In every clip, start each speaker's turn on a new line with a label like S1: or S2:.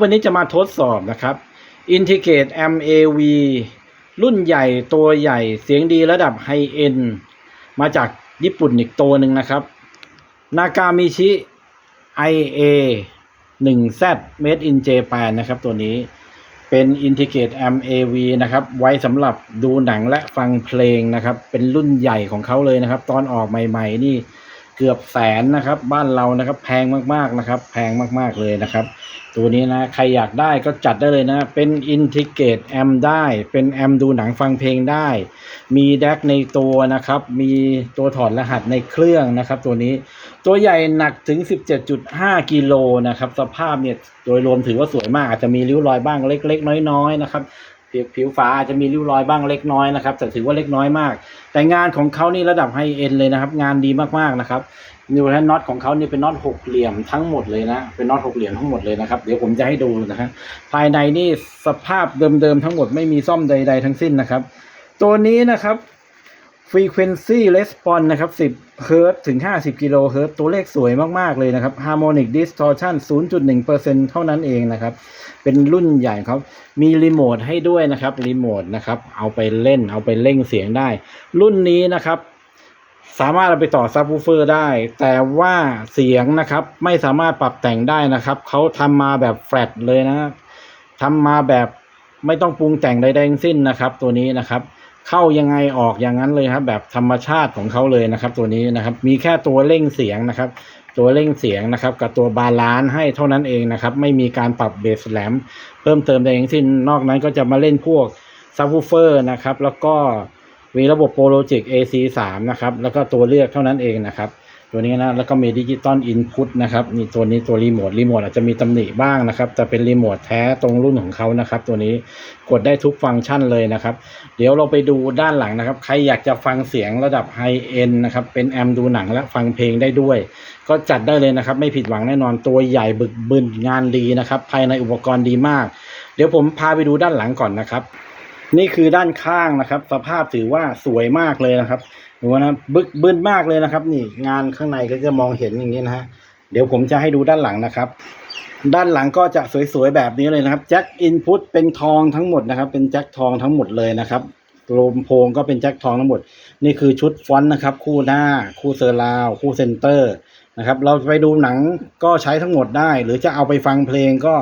S1: วันนี้จะมาทดสอบนะครับ Integrate MAV รุ่นใหญ่ตัวใหญ่เสียงดีระดับไฮเอ็นมาจากญี่ปุ่นอีกตัวหนึ่งนะครับ นากามิชิ IA 1 Z Made in Japan นะครับตัวนี้เป็น Integrate MAV นะครับ ไว้สำหรับดูหนังและฟังเพลงนะครับ เป็นรุ่นใหญ่ของเขาเลยนะครับ ตอนออกใหม่ๆนี่เกือบแสนนะครับ บ้านเรานะครับ แพงมากๆนะครับ แพงมากๆเลยนะครับ ตัวนี้นะใครอยากได้ก็จัดได้เลยนะ เป็นอินทิเกตแอมได้ เป็นแอมดูหนังฟังเพลงได้ มีแดกในตัวนะครับ มีตัวถอดรหัสในเครื่องนะครับ ตัวนี้ตัวใหญ่หนักถึง 17.5 กิโลนะครับ สภาพเนี่ยโดยรวมถือว่าสวยมากอาจจะมีริ้วรอยบ้างเล็ก ๆ น้อยๆนะครับ ผิวฝาอาจจะมีริ้วรอยบ้างเล็กน้อยนะครับ แต่ถือว่าเล็กน้อยมาก แต่งานของเขานี่ระดับไฮเอ็นเลยนะครับ งานดีมากๆนะครับดูที่น็อตของเขานี่เป็นน็อตหกเหลี่ยมทั้งหมดเลยนะ เป็นน็อตหกเหลี่ยมทั้งหมดเลยนะครับ เดี๋ยวผมจะให้ดูนะฮะภายในนี่สภาพเดิมๆทั้งหมดไม่มีซ่อมใด ๆ ทั้งสิ้นนะครับ ตัวนี้นะครับ frequency response นะครับ 10เฮิรตถึง 50 กิโลเฮิรตซ์ตัวเลขสวยมาก ๆ เลยนะครับ harmonic distortion 0.1%เท่านั้นเองนะครับ เป็นรุ่นใหญ่ครับ มีรีโมทให้ด้วยนะครับ รีโมทนะครับ เอาไปเล่น เอาไปเร่งเสียงได้ รุ่นนี้นะครับสามารถเอาไปต่อซับวูเฟอร์ได้ แต่ว่าเสียงนะครับไม่สามารถปรับแต่งได้นะครับเขาทำมาแบบแฟลตเลยนะทำมาแบบไม่ต้องปรุงแต่งใดๆทั้งสิ้นนะครับ ตัวนี้นะครับ เข้ายังไงออกอย่างนั้นเลยครับ แบบธรรมชาติของเขาเลยนะครับ ตัวนี้นะครับ มีแค่ตัวเร่งเสียงนะครับ ตัวเร่งเสียงนะครับ กับตัวบาลานซ์ให้เท่านั้นเองนะครับ ไม่มีการปรับเบสแลมเพิ่มเติมใดทั้งสิ้นนอกนั้นก็จะมาเล่นพวกซับวูเฟอร์นะครับ แล้วก็มีระบบโปรโลจิก AC3 นะครับ แล้วก็ตัวเลือกเท่านั้นเองนะครับ ตัวนี้นะแล้วก็มีดิจิตอลอินพุตนะครับนี่ตัวนี้ตัวรีโมทรีโมทอาจจะมีตำหนิบ้างนะครับแต่เป็นรีโมทแท้ตรงรุ่นของเขานะครับ ตัวนี้กดได้ทุกฟังก์ชันเลยนะครับ เดี๋ยวเราไปดูด้านหลังนะครับ ใครอยากจะฟังเสียงระดับไฮเอ็นนะครับเป็นแอมดูหนังและฟังเพลงได้ด้วย ก็จัดได้เลยนะครับ ไม่ผิดหวังแน่นอนตัวใหญ่บึกบึนงานดีนะครับ ภายในอุปกรณ์ดีมาก เดี๋ยวผมพาไปดูด้านหลังก่อนนะครับ นี่คือด้านข้างนะครับ สภาพถือว่าสวยมากเลยนะครับ ดูนะบึกบึนมากเลยนะครับ นี่งานข้างในก็จะมองเห็นอย่างนี้นะฮะเดี๋ยวผมจะให้ดูด้านหลังนะครับ ด้านหลังก็จะสวยๆแบบนี้เลยนะครับแจ็คอินพุตเป็นทองทั้งหมดนะครับ เป็นแจ็คทองทั้งหมดเลยนะครับลมโพงก็เป็นแจ็คทองทั้งหมด นี่คือชุดฟอนต์นะครับ คู่หน้า คู่เซอร์ราว คู่เซนเตอร์ นะครับ เราไปดูหนังก็ใช้ทั้งหมดได้ หรือจะเอาไปฟังเพลงก็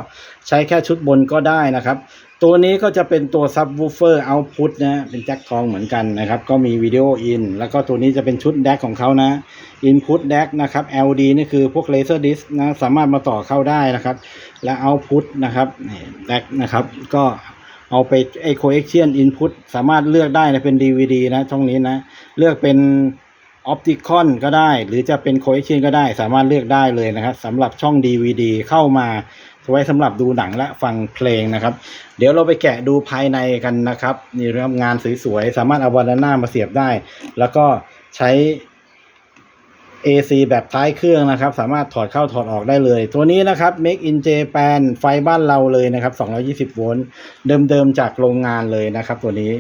S1: ใช้แค่ชุดบนก็ได้นะครับ ตัวนี้ก็จะเป็นตัวซับวูเฟอร์เอาพุตนะเป็นแจ็คทองเหมือนกันนะครับ ก็มีวิดีโออินแล้วก็ตัวนี้จะเป็นชุดแดกของเขานะ Input DAC นะครับ LD นี่คือพวก Laser Disc นะสามารถมาต่อเข้าได้นะครับ และ Output นะครับนี่ DAC นะครับก็เอาไปไอ Coaxial Input สามารถเลือกได้นะเป็น DVD นะช่องนี้นะ เลือกเป็น Opticon ก็ได้ หรือจะเป็น Coaxial ก็ได้ สามารถเลือกได้เลยนะครับสำหรับช่อง DVD เข้ามาไว้สำหรับดูหนังและฟังเพลงนะครับ เดี๋ยวเราไปแกะดูภายในกันนะครับนี่เรื่องงานสวยๆ สามารถเอาวานาน่ามาเสียบได้ แล้วก็ใช้ AC แบบท้ายเครื่องนะครับ สามารถถอดเข้าถอดออกได้เลย ตัวนี้นะครับ Make in Japan ไฟบ้านเราเลยนะครับ 220 โวลต์เดิมๆจากโรงงานเลยนะครับ ตัวนี้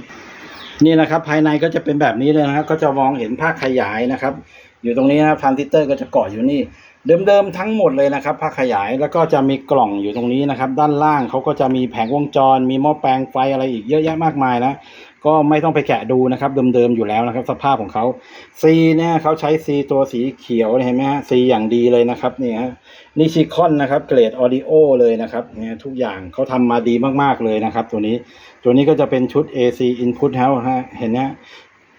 S1: นี่นะครับ ภายในก็จะเป็นแบบนี้เลยนะครับก็จะมองเห็นภาคขยายนะครับ อยู่ตรงนี้นะครับทรานซิสเตอร์ก็จะเกาะอยู่นี่ เดิมๆทั้งหมดเลยนะครับภาคขยายแล้วก็จะมีกล่องอยู่ตรงนี้นะครับ ด้านล่างเขาก็จะมีแผงวงจร มีหม้อแปลงไฟอะไรอีกเยอะแยะมากมายนะ ก็ไม่ต้องไปแกะดูนะครับ เดิมๆอยู่แล้วนะครับ สภาพของเขาซีเนี่ยเขาใช้ซีตัวสีเขียวเห็นไหมฮะซีอย่างดีเลยนะครับนี่ฮะนิชิคอนนะครับ เกรดออดิโอเลยนะครับเนี่ยทุกอย่างเขาทำมาดีมากๆเลยนะครับ ตัวนี้ตัวนี้ก็จะเป็นชุด AC input แล้วฮะเห็นนะ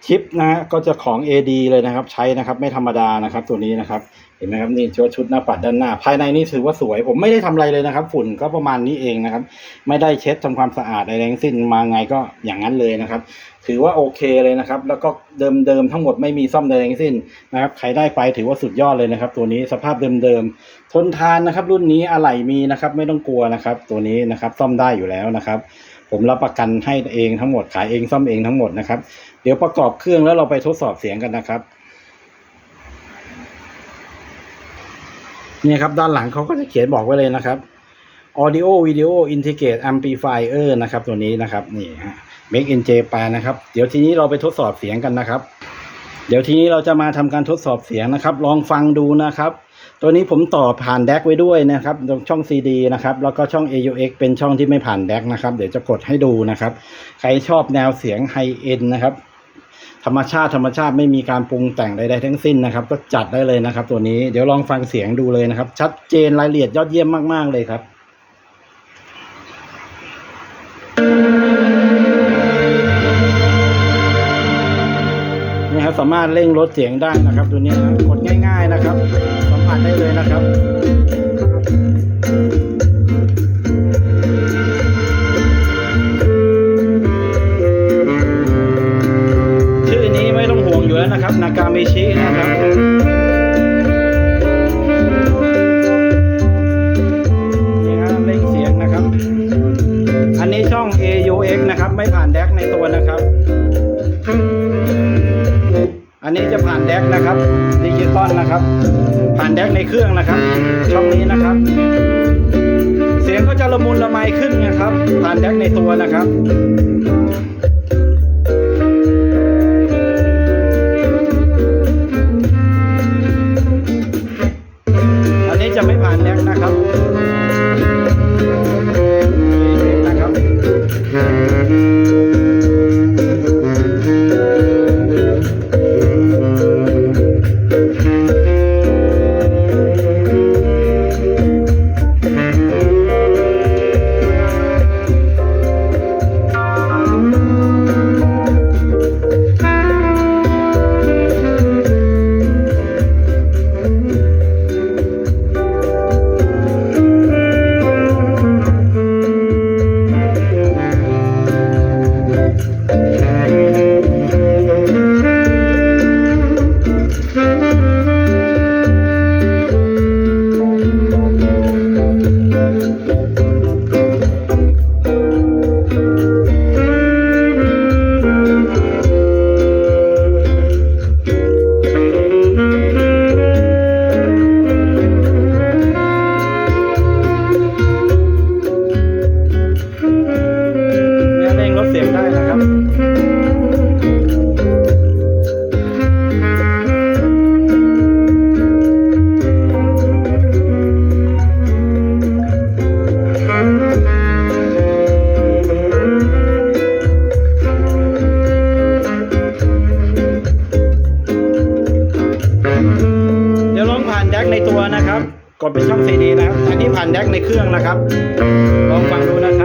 S1: ชิปนะฮะก็จะของ AD เลยนะครับ ใช้นะครับไม่ธรรมดานะครับ ตัวนี้นะครับ เห็นไหมครับนี่ชุดชุดหน้าปัดด้านหน้า ภายในนี่ถือว่าสวย ผมไม่ได้ทำอะไรเลยนะครับ ฝุ่นก็ประมาณนี้เองนะครับ ไม่ได้เช็ดทำความสะอาดอะไรทั้งสิ้นมาไงก็อย่างนั้นเลยนะครับ ถือว่าโอเคเลยนะครับ แล้วก็เดิมๆทั้งหมดไม่มีซ่อมใดทั้งสิ้นนะครับใครได้ไปถือว่าสุดยอดเลยนะครับ ตัวนี้สภาพเดิมๆทนทานนะครับ รุ่นนี้อะไหล่มีนะครับ ไม่ต้องกลัวนะครับ ตัวนี้นะครับซ่อมได้อยู่แล้วนะครับผมรับประกันให้เองทั้งหมดขายเองซ่อมเองทั้งหมดนะครับ เดี๋ยวประกอบเครื่องแล้วเราไปทดสอบเสียงกันนะครับ นี่ครับด้านหลังเขาก็จะเขียนบอกไว้เลยนะครับ Audio Video Integrate Amplifier นะครับ ตัวนี้นะครับนี่ฮะ Make in Japan นะครับ เดี๋ยวทีนี้เราไปทดสอบเสียงกันนะครับ เดี๋ยวทีนี้เราจะมาทำการทดสอบเสียงนะครับ ลองฟังดูนะครับ ตัวนี้ผมต่อผ่านแดกไว้ด้วยนะครับตรงช่อง CD นะครับแล้วก็ช่อง AUX เป็นช่องที่ไม่ผ่านแดกนะครับ เดี๋ยวจะกดให้ดูนะครับ ใครชอบแนวเสียงไฮเอ็นนะครับ ธรรมชาติธรรมชาติไม่มีการปรุงแต่งใดๆทั้งสิ้นนะครับ ก็จัดได้เลยนะครับ ตัวนี้เดี๋ยวลองฟังเสียงดูเลยนะครับ ชัดเจนรายละเอียดยอดเยี่ยมมากๆเลยครับนี่ครับสามารถเร่งลดเสียงได้นะครับ ตัวนี้นะกดง่าย ๆนะครับสัมผัสได้เลยนะครับ AUX นะครับ ไม่ผ่านแดกในตัวนะครับ อันนี้จะผ่านแดกนะครับดิจิตอลนะครับ ผ่านแดกในเครื่องนะครับ ช่องนี้นะครับ เสียงก็จะละมุนละไมขึ้นนะครับ ผ่านแดกในตัวนะครับ กในตัวนะครับ กดเป็นช่องซีดีนะครับอันนี้ผ่านแดกในเครื่องนะครับ ลองฟังดูนะครับ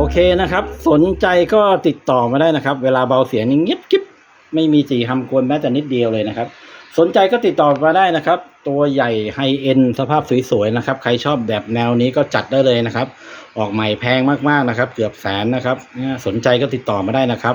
S1: โอเคนะครับ สนใจก็ติดต่อมาได้นะครับ เวลาเบาเสียงนี่เงียบกิ๊บไม่มีสีคำกวนแม้แต่นิดเดียวเลยนะครับ สนใจก็ติดต่อมาได้นะครับ ตัวใหญ่ไฮเอ็นสภาพสวยๆนะครับ ใครชอบแบบแนวนี้ก็จัดได้เลยนะครับ ออกใหม่แพงมากๆนะครับ เกือบแสนนะครับนี่สนใจก็ติดต่อมาได้นะครับ